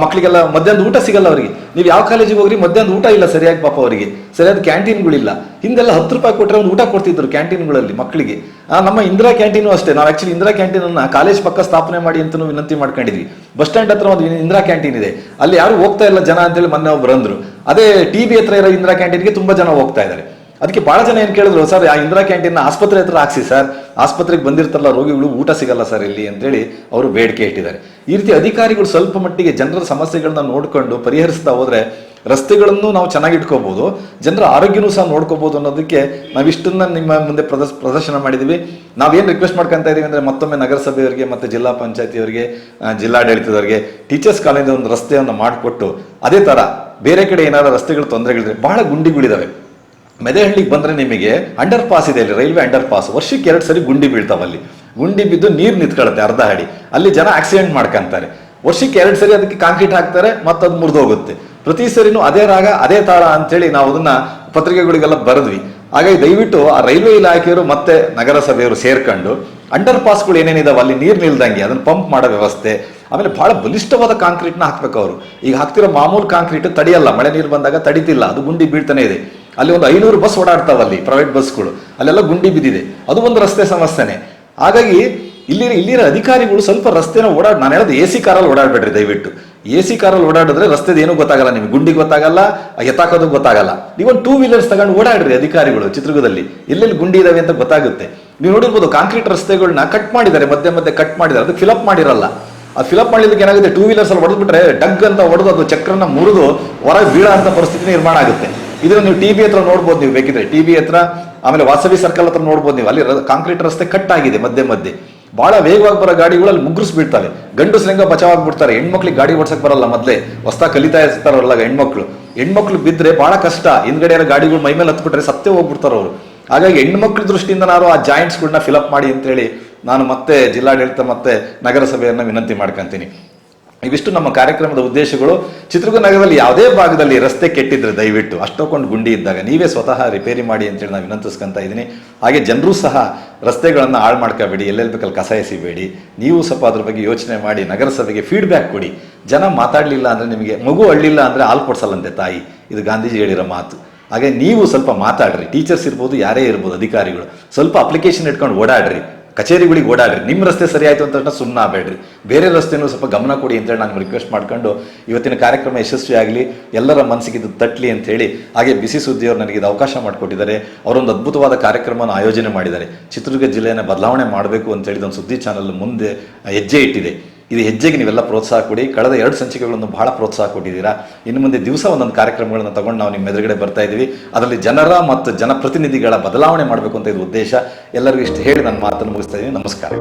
ಮಕ್ಕಳಿಗೆಲ್ಲ ಮಧ್ಯಾಹ್ನದ ಊಟ ಸಿಗಲ್ಲ ಅವರಿಗೆ. ನೀವು ಯಾವ ಕಾಲೇಜಿಗೆ ಹೋಗ್ರಿ, ಮಧ್ಯಾಹ್ನದ ಊಟ ಇಲ್ಲ ಸರಿಯಾಗಿ ಪಾಪ ಅವರಿಗೆ. ಸರಿಯಾದ ಕ್ಯಾಂಟೀನ್ಗಳಿಲ್ಲ. ಹಿಂದೆಲ್ಲ ಹತ್ತು ರೂಪಾಯಿ ಕೊಟ್ಟರೆ ಒಂದು ಊಟ ಕೊಡ್ತಿದ್ರು ಕ್ಯಾಂಟೀನ್ಗಳಲ್ಲಿ ಮಕ್ಕಳಿಗೆ ನಮ್ಮ ಇಂದಿರಾ ಕ್ಯಾಂಟೀನು ಅಷ್ಟೇ. ನಾವು ಆಕ್ಚುಲಿ ಇಂದಿರಾ ಕ್ಯಾಂಟೀನ್ ಅನ್ನ ಕಾಲೇಜ್ ಪಕ್ಕ ಸ್ಥಾಪನೆ ಮಾಡಿ ಅಂತ ವಿನಂತಿ ಮಾಡ್ಕೊಂಡಿದ್ವಿ. ಬಸ್ ಸ್ಟ್ಯಾಂಡ್ ಹತ್ರ ಒಂದು ಇಂದಿರಾ ಕ್ಯಾಂಟೀನ್ ಇದೆ. ಅಲ್ಲಿ ಯಾರು ಹೋಗ್ತಾ ಇಲ್ಲ ಜನ ಅಂತೇಳಿ ಮೊನ್ನೆ ಒಬ್ರು ಅಂದರು. ಅದೇ ಟಿ ಬಿ ಹತ್ರ ಇರೋ ಇಂದಿರಾ ಕ್ಯಾಂಟೀನ್ಗೆ ತುಂಬಾ ಜನ ಹೋಗ್ತಾ ಇದ್ದಾರೆ. ಅದಕ್ಕೆ ಬಹಳ ಜನ ಏನು ಕೇಳಿದ್ರು, ಸರ್, ಆ ಇಂದಿರಾ ಕ್ಯಾಂಟೀನ್ ಆಸ್ಪತ್ರೆ ಹತ್ರ ಹಾಕ್ಸಿ, ಸರ್. ಆಸ್ಪತ್ರೆಗೆ ಬಂದಿರ್ತಾರಲ್ಲ, ರೋಗಿಗಳು ಊಟ ಸಿಗಲ್ಲ, ಸರ್, ಇಲ್ಲಿ ಅಂತೇಳಿ ಅವರು ಬೇಡಿಕೆ ಇಟ್ಟಿದ್ದಾರೆ. ಈ ರೀತಿ ಅಧಿಕಾರಿಗಳು ಸ್ವಲ್ಪ ಮಟ್ಟಿಗೆ ಜನರ ಸಮಸ್ಯೆಗಳನ್ನ ನೋಡಿಕೊಂಡು ಪರಿಹರಿಸ್ತಾ ಹೋದ್ರೆ ರಸ್ತೆಗಳನ್ನು ನಾವು ಚೆನ್ನಾಗಿ ಇಟ್ಕೋಬಹುದು ಜನರ ಆರೋಗ್ಯನೂ ಸಹ ನೋಡ್ಕೋಬಹುದು ಅನ್ನೋದಕ್ಕೆ ನಾವಿಷ್ಟನ್ನ ನಿಮ್ಮ ಮುಂದೆ ಪ್ರದರ್ಶ, ಪ್ರದರ್ಶನ ಮಾಡಿದೀವಿ. ನಾವೇನು ರಿಕ್ವೆಸ್ಟ್ ಮಾಡ್ಕೊಂತ ಇದೀವಿ ಅಂದ್ರೆ ಮತ್ತೊಮ್ಮೆ ನಗರಸಭೆಯವರಿಗೆ ಮತ್ತೆ ಜಿಲ್ಲಾ ಪಂಚಾಯತಿಯವರಿಗೆ ಜಿಲ್ಲಾಡಳಿತದವರಿಗೆ ಟೀಚರ್ಸ್ ಕಾಲೇಜ್ ಒಂದು ರಸ್ತೆಯನ್ನು ಮಾಡಿಕೊಟ್ಟು, ಅದೇ ತರ ಬೇರೆ ಕಡೆ ಏನಾದ್ರು ರಸ್ತೆಗಳು ತೊಂದರೆಗಳಿದ್ರೆ ಬಹಳ ಗುಂಡಿಗಳಿದಾವೆ. ಮೆದೆಹಳ್ಳಿಗೆ ಬಂದರೆ ನಿಮಗೆ ಅಂಡರ್ ಪಾಸ್ ಇದೆ ಅಲ್ಲಿ, ರೈಲ್ವೆ ಅಂಡರ್ ಪಾಸ್ ವರ್ಷಕ್ಕೆ ಎರಡು ಸರಿ ಗುಂಡಿ ಬೀಳ್ತಾವಲ್ಲಿ ಗುಂಡಿ ಬಿದ್ದು ನೀರು ನಿಂತ್ಕೊಳ್ಳುತ್ತೆ ಅರ್ಧ ಅಡಿ. ಅಲ್ಲಿ ಜನ ಆಕ್ಸಿಡೆಂಟ್ ಮಾಡ್ಕೊಂತಾರೆ. ವರ್ಷಕ್ಕೆ ಎರಡು ಸರಿ ಅದಕ್ಕೆ ಕಾಂಕ್ರೀಟ್ ಹಾಕ್ತಾರೆ ಮತ್ತೆ ಅದು ಮುರಿದೋಗುತ್ತೆ. ಪ್ರತಿ ಸರಿನೂ ಅದೇ ರಾಗ, ಅದೇ ತಾಳ ಅಂತೇಳಿ ನಾವು ಅದನ್ನ ಪತ್ರಿಕೆಗಳಿಗೆಲ್ಲ ಬರೆದ್ವಿ. ಹಾಗಾಗಿ ದಯವಿಟ್ಟು ಆ ರೈಲ್ವೆ ಇಲಾಖೆಯವರು ಮತ್ತೆ ನಗರಸಭೆಯವರು ಸೇರ್ಕೊಂಡು ಅಂಡರ್ ಪಾಸ್ಗಳು ಏನೇನಿದಾವೆ ಅಲ್ಲಿ ನೀರು ನಿಲ್ದಂಗೆ, ಅದನ್ನ ಪಂಪ್ ಮಾಡೋ ವ್ಯವಸ್ಥೆ, ಆಮೇಲೆ ಬಹಳ ಬಲಿಷ್ಠವಾದ ಕಾಂಕ್ರೀಟ್ನ ಹಾಕ್ಬೇಕು ಅವರು. ಈಗ ಹಾಕ್ತಿರೋ ಮಾಮೂಲು ಕಾಂಕ್ರೀಟ್ ತಡೆಯಲ್ಲ, ಮಳೆ ನೀರು ಬಂದಾಗ ತಡಿತಿಲ್ಲ, ಅದು ಗುಂಡಿ ಬೀಳ್ತಾನೆ ಇದೆ. ಅಲ್ಲಿ ಒಂದು ಐನೂರು ಬಸ್ ಓಡಾಡ್ತಾವ ಅಲ್ಲಿ ಪ್ರೈವೇಟ್ ಬಸ್ಗಳು ಅಲ್ಲೆಲ್ಲ ಗುಂಡಿ ಬಿದ್ದಿದೆ. ಅದು ಒಂದು ರಸ್ತೆ ಸಮಸ್ಯೆನೆ. ಹಾಗಾಗಿ ಇಲ್ಲಿ, ಇಲ್ಲಿರೋ ಅಧಿಕಾರಿಗಳು ಸ್ವಲ್ಪ ರಸ್ತೆನ ಓಡಾಡ್, ನಾನು ಹೇಳೋದು ಎ ಸಿ ಕಾರಲ್ಲಿ ಓಡಾಡಬೇಡ್ರಿ ದಯವಿಟ್ಟು. ಎ ಸಿ ಕಾರಲ್ಲಿ ಓಡಾಡಿದ್ರೆ ರಸ್ತೆದ ಏನೂ ಗೊತ್ತಾಗಲ್ಲ ನಿಮ್ಗೆ. ಗುಂಡಿ ಗೊತ್ತಾಗಲ್ಲ ಎತ್ತಾಕೋದು ಗೊತ್ತಾಗಲ್ಲ. ನೀವೊಂದು ಟೂ ವೀಲರ್ಸ್ ತಗೊಂಡು ಓಡಾಡ್ರಿ ಅಧಿಕಾರಿಗಳು ಚಿತ್ರದುರ್ಗದಲ್ಲಿ. ಎಲ್ಲೆಲ್ಲಿ ಗುಂಡಿ ಇದಾವೆ ಅಂತ ಗೊತ್ತಾಗುತ್ತೆ. ನೀವು ನೋಡಿರ್ಬೋದು ಕಾಂಕ್ರೀಟ್ ರಸ್ತೆಗಳನ್ನ ಕಟ್ ಮಾಡಿದ್ದಾರೆ, ಮಧ್ಯೆ ಮಧ್ಯೆ ಕಟ್ ಮಾಡಿದ್ದಾರೆ. ಅದು ಫಿಲಪ್ ಮಾಡಿರಲ್ಲ. ಅದು ಫಿಲಪ್ ಮಾಡಿದ್ದಕ್ಕೆ ಏನಾಗುತ್ತೆ? ಟೂ ವೀಲರ್ಸ್ ಅಲ್ಲಿ ಹೊಡೆದ್ಬಿಟ್ರೆ ಡಗ್ ಅಂತ ಹೊಡೆದು ಅದು ಚಕ್ರನ ಮುರಿದು ಹೊರಗೆ ಬೀಳ ಅಂತ ಪರಿಸ್ಥಿತಿ ನಿರ್ಮಾಣ ಆಗುತ್ತೆ. ಇದನ್ನ ನೀವು ಟಿ ಬಿ ಹತ್ರ ನೋಡ್ಬೋದು ನೀವು, ಬೇಕಿದ್ರೆ. ಟಿ ಬಿ ಹತ್ರ, ಆಮೇಲೆ ವಾಸವಿ ಸರ್ಕಲ್ ಹತ್ರ ನೋಡ್ಬೋದು ನೀವು. ಅಲ್ಲಿ ಕಾಂಕ್ರೀಟ್ ರಸ್ತೆ ಕಟ್ ಆಗಿದೆ ಮಧ್ಯೆ ಮಧ್ಯೆ. ಬಹಳ ವೇಗವಾಗಿ ಬರೋ ಗಾಡಿಗಳು ಅಲ್ಲಿ ಮುಗ್ರಿಸ್ ಬೀಳ್ತವೆ ಗಂಡಸ್ರಂಗ ಬಚಾವಾಗ್ಬಿಡ್ತಾರೆ. ಹೆಣ್ಮಕ್ಳಿಗೆ ಗಾಡಿ ಓಡ್ಸಕ್ ಬರಲ್ಲ ಮೊದಲೇ. ಹೊಸ್ತಾ ಕಲಿತಾ ಇರ್ತಾರಲ್ಲ ಹೆಣ್ಮಕ್ಳು. ಹೆಣ್ಮಕ್ಳು ಬಿದ್ದರೆ ಬಹಳ ಕಷ್ಟ. ಹಿಂದ್ಗಡೆ ಗಾಡಿಗಳು ಮೈ ಮೇಲೆ ಹತ್ಬಿಟ್ರೆ ಸತ್ತೇ ಹೋಗ್ಬಿಡ್ತಾರೆ ಅವರು. ಹಾಗಾಗಿ ಹೆಣ್ಮಕ್ಳ ದೃಷ್ಟಿಯಿಂದ ನಾನು ಆ ಜಾಯಿಂಟ್ಸ್ಗಳನ್ನ ಫಿಲಪ್ ಮಾಡಿ ಅಂತೇಳಿ ನಾನು ಮತ್ತೆ ಜಿಲ್ಲಾಡಳಿತ ಮತ್ತೆ ನಗರಸಭೆಯನ್ನ ವಿನಂತಿ ಮಾಡ್ಕೊಂತೀನಿ. ಇವಿಷ್ಟು ನಮ್ಮ ಕಾರ್ಯಕ್ರಮದ ಉದ್ದೇಶಗಳು. ಚಿತ್ರದುರ್ಗ ನಗರದಲ್ಲಿ ಯಾವುದೇ ಭಾಗದಲ್ಲಿ ರಸ್ತೆ ಕೆಟ್ಟಿದ್ರೆ ದಯವಿಟ್ಟು ಅಷ್ಟೊಂದು ಗುಂಡಿ ಇದ್ದಾಗ ನೀವೇ ಸ್ವತಃ ರಿಪೇರಿ ಮಾಡಿ ಅಂತೇಳಿ ನಾನು ವಿನಂತಿಸ್ಕೊಂತ ಇದ್ದೀನಿ. ಹಾಗೆ ಜನರು ಸಹ ರಸ್ತೆಗಳನ್ನು ಹಾಳು ಮಾಡ್ಕೋಬೇಡಿ, ಎಲ್ಲೆಲ್ಲಿ ಬೇಕಲ್ಲಿ ಕಸ ಎಸಿಬೇಡಿ. ನೀವು ಸ್ವಲ್ಪ ಅದ್ರ ಬಗ್ಗೆ ಯೋಚನೆ ಮಾಡಿ, ನಗರಸಭೆಗೆ ಫೀಡ್ಬ್ಯಾಕ್ ಕೊಡಿ. ಜನ ಮಾತಾಡಲಿಲ್ಲ ಅಂದರೆ ನಿಮಗೆ ಮಗು ಅಳ್ಳಿಲ್ಲ ಅಂದರೆ ಹಾಲು ಕೊಡ್ಸಲ್ಲಂತೆ ತಾಯಿ. ಇದು ಗಾಂಧೀಜಿ ಹೇಳಿರೋ ಮಾತು. ಹಾಗೆ ನೀವು ಸ್ವಲ್ಪ ಮಾತಾಡ್ರಿ. ಟೀಚರ್ಸ್ ಇರ್ಬೋದು, ಯಾರೇ ಇರ್ಬೋದು, ಅಧಿಕಾರಿಗಳು. ಸ್ವಲ್ಪ ಅಪ್ಲಿಕೇಶನ್ ಇಟ್ಕೊಂಡು ಓಡಾಡ್ರಿ. ಕಚೇರಿಗಳಿಗೆ ಓಡಾಡ್ರಿ. ನಿಮ್ಮ ರಸ್ತೆ ಸರಿ ಆಯ್ತು ಅಂತ ಸುಮ್ಮನೆ ಆಗಬೇಡ್ರಿ. ಬೇರೆ ರಸ್ತೆನೂ ಸ್ವಲ್ಪ ಗಮನ ಕೊಡಿ ಅಂತೇಳಿ ನಾನು ರಿಕ್ವೆಸ್ಟ್ ಮಾಡ್ಕೊಂಡು ಇವತ್ತಿನ ಕಾರ್ಯಕ್ರಮ ಯಶಸ್ವಿ ಆಗಲಿ, ಎಲ್ಲರ ಮನಸ್ಸಿಗೆ ಇದು ತಟ್ಟಲಿ ಅಂತ ಹೇಳಿ ಹಾಗೆ ಬಿಸಿ ಸುದ್ದಿಯವರು ನನಗೆ ಇದು ಅವಕಾಶ ಮಾಡಿಕೊಟ್ಟಿದ್ದಾರೆ. ಅವರೊಂದು ಅದ್ಭುತವಾದ ಕಾರ್ಯಕ್ರಮವನ್ನು ಆಯೋಜನೆ ಮಾಡಿದ್ದಾರೆ. ಚಿತ್ರದುರ್ಗ ಜಿಲ್ಲೆಯನ್ನು ಬದಲಾವಣೆ ಮಾಡಬೇಕು ಅಂತ ಹೇಳಿದ ಒಂದು ಸುದ್ದಿ ಚಾನಲ್ ಮುಂದೆ ಹೆಜ್ಜೆ ಇಟ್ಟಿದೆ. ಇದು ಹೆಜ್ಜೆಗೆ ನೀವೆಲ್ಲ ಪ್ರೋತ್ಸಾಹ ಕೊಡಿ. ಕಳೆದ ಎರಡು ಸಂಚಿಕೆಗಳನ್ನು ಬಹಳ ಪ್ರೋತ್ಸಾಹ ಕೊಟ್ಟಿದ್ದೀರಾ. ಇನ್ನು ಮುಂದೆ ದಿವಸ ಒಂದೊಂದು ಕಾರ್ಯಕ್ರಮಗಳನ್ನು ತಗೊಂಡು ನಾವು ನಿಮ್ಮ ಎದುರುಗಡೆ ಬರ್ತಾ ಇದ್ದೀವಿ. ಅದರಲ್ಲಿ ಜನರ ಮತ್ತು ಜನಪ್ರತಿನಿಧಿಗಳ ಬದಲಾವಣೆ ಮಾಡಬೇಕು ಅಂತ ಇದು ಉದ್ದೇಶ. ಎಲ್ಲರಿಗೂ ಇಷ್ಟು ಹೇಳಿ ನನ್ನ ಮಾತನ್ನು ಮುಗಿಸ್ತಾ ಇದ್ದೀನಿ. ನಮಸ್ಕಾರ.